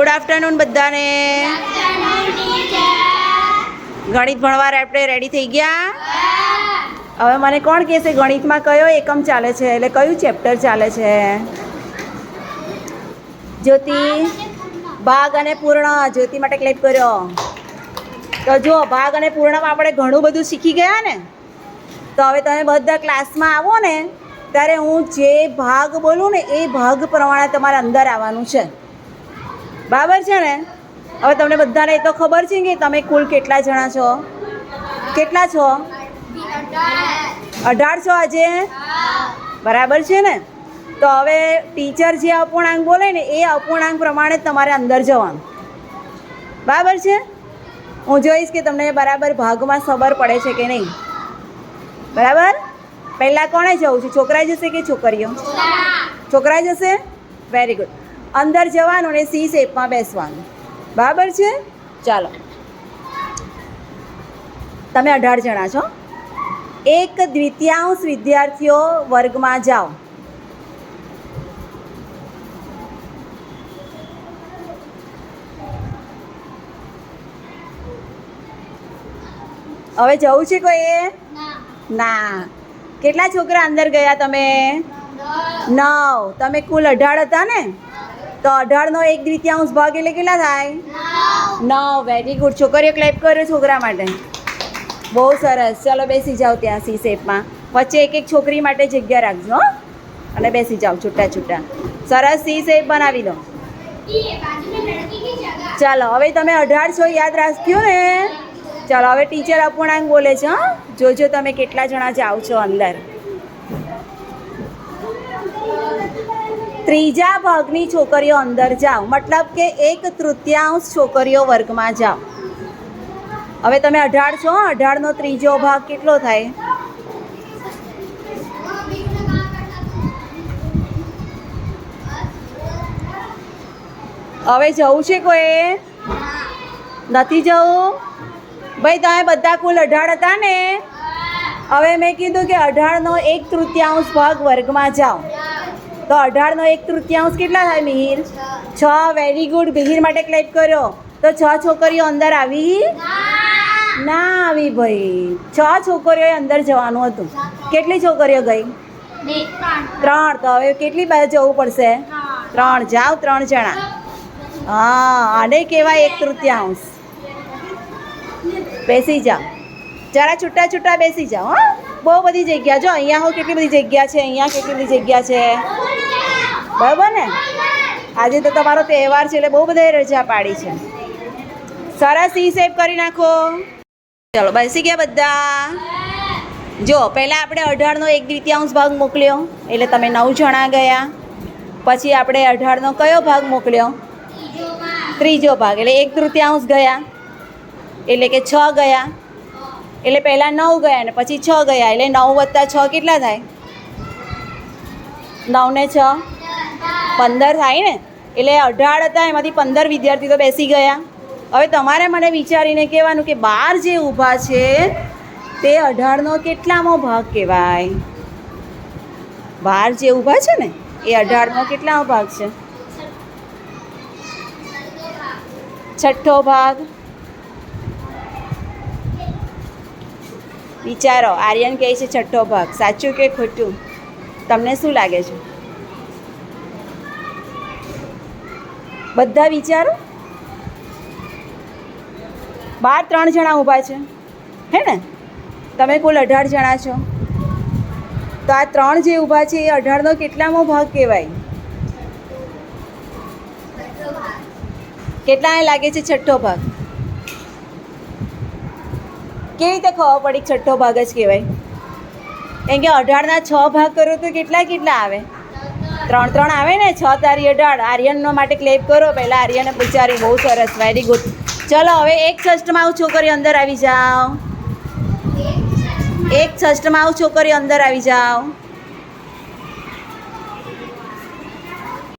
Good afternoon બધાને. ગણિત ભણવા આપણે રેડી થઈ ગયા? હવે મને કોણ કહેશે, ગણિતમાં કયો એકમ ચાલે છે? એટલે કયું ચેપ્ટર ચાલે છે? જ્યોતિ, ભાગ અને પૂર્ણ. જ્યોતિ માટે ક્લેપ કર્યો. તો જો ભાગ અને પૂર્ણમાં આપણે ઘણું બધું શીખી ગયા ને? તો હવે તમે બધા ક્લાસમાં આવો ને, ત્યારે હું જે ભાગ બોલું ને, એ ભાગ પ્રમાણે તમારે અંદર આવવાનું છે. બરાબર છે ને? હવે તમને બધાને એ તો ખબર છે કે તમે કુલ કેટલા જણા છો? કેટલા છો? અઢાર છો આજે? બરાબર છે ને? તો હવે ટીચર જે અપૂર્ણાંક બોલે ને એ અપૂર્ણાંક પ્રમાણે જ તમારે અંદર જવાનું. બરાબર છે? હું જોઈશ કે તમને બરાબર ભાગમાં ખબર પડે છે કે નહીં. બરાબર? પહેલાં કોણે જવું છે? છોકરા જશે કે છોકરીઓ? છોકરા જશે? વેરી ગુડ અંદર જવાનું ને સી શેપમાં બેસવાનું. બરાબર છે? ચાલો. તમે અઢાર જણા છો. એક દ્વિતીયાંશ વિદ્યાર્થીઓ વર્ગમાં જાઓ. હવે જવું છે કોઈએ ના. કેટલા છોકરા અંદર ગયા તમે? નવ. તમે કુલ અઢાર હતા ને? તો અઢારનો એક દ્વિતીયાંશ ભાગ એટલે કેટલા થાય? નવ. વેરી ગુડ છોકરીઓ ક્લેપ કર્યો છોકરા માટે. બહુ સરસ. ચલો બેસી જાઓ ત્યાં સી શેપમાં વચ્ચે એક એક છોકરી માટે જગ્યા રાખજો હો? અને બેસી જાઓ છૂટા છૂટા. સરસ સી શેપ બનાવી દો. ચાલો હવે તમે અઢાર છો યાદ રાખ્યો ને. ચાલો હવે ટીચર અપૂર્ણાંક બોલે છે હં? જોજો તમે કેટલા જણા જાઓ છો અંદર. ત્રીજા ભાગની છોકરીઓ અંદર જાઓ. મતલબ કે એક તૃતીયાંશ છોકરીઓ વર્ગમાં જાઓ. હવે તમે અઢાર છો અઢારનો ત્રીજો ભાગ કેટલો થાય? હવે જવું છે કોઈ? નથી જવું? ભાઈ, તમે બધા કુલ અઢાર હતા ને? હવે મેં કીધું કે અઢારનો એક તૃતીયાંશ ભાગ વર્ગમાં જાઓ. તો અઢારનો એક તૃતીયાંશ કેટલા થાય મિહિર? છ. વેરી ગુડ મિહિર માટે ક્લેપ કર્યો. તો છ છોકરીઓ અંદર આવી? ના. આવી ભાઈ. છ છોકરીઓએ અંદર જવાનું હતું. કેટલી છોકરીઓ ગઈ? ત્રણ. તો હવે કેટલી બાજુ જવું પડશે? ત્રણ. જાઓ ત્રણ જણા. હા આને કહેવાય એક તૃતીયાંશ. બેસી જાઓ. જરા છૂટા છૂટા બેસી જાઓ હા. બહુ બધી જગ્યા. જો અહીંયા હો કેટલી બધી જગ્યા છે અહીંયા કેટલી બધી જગ્યા છે? બરાબર ને? આજે તો તમારો તહેવાર છે એટલે બહુ બધા રજા પાડી છે. સરસ ઈ સેપ કરી નાખો. ચલો, બેસી ગયા બધા. જો, પહેલાં આપણે અઢારનો એક દ્વિતીયાંશ ભાગ મોકલ્યો, એટલે તમે નવ જણા ગયા. પછી આપણે અઢારનો કયો ભાગ મોકલ્યો? ત્રીજો ભાગ, એટલે એક તૃતીયાંશ ગયા. એટલે કે છ ગયા. એટલે પહેલાં નવ ગયા ને પછી છ ગયા, એટલે નવ વત્તા છ કેટલા થાય? નવ ને છ. પંદર થાય ને, એટલે અઢાર હતા, એમાંથી પંદર વિદ્યાર્થી તો બેસી ગયા. હવે તમારે મને વિચારીને કહેવાનું કે બાર જે ઊભા છે, તે અઢારનો કેટલામો ભાગ કહેવાય? બાર જે ઊભા છે ને, એ અઢારનો કેટલામો ભાગ છે? છઠ્ઠો ભાગ. વિચારો, આર્યન કહે છે છઠ્ઠો ભાગ. સાચું કે ખોટું? તમને શું લાગે છે? બધા વિચારો? બાર ત્રણ જણા ઊભા છે. હે ને? તમે કુલ અઢાર જણા છો. તો આ ત્રણ જે ઊભા છે, એ અઢારનો કેટલામો ભાગ કહેવાય? કેટલાને લાગે છે? છઠ્ઠો ભાગ. કેવી રીતે ખબર પડી છઠ્ઠો ભાગ જ કહેવાય? કેમ કે અઢારના છ ભાગ કરો તો કેટલા કેટલા આવે? ત્રણ ત્રણ આવે ને, છ તારી અઢાર. આર્યનનો માટે ક્લેપ કરો. પહેલાં આર્યને પૂછારી બહુ સરસ વેરી ગુડ ચલો, હવે એક છઠ્ઠમાં આવું છોકરી અંદર આવી જાઓ. એક છઠ્ઠમાં આવું છોકરી અંદર આવી જાઓ.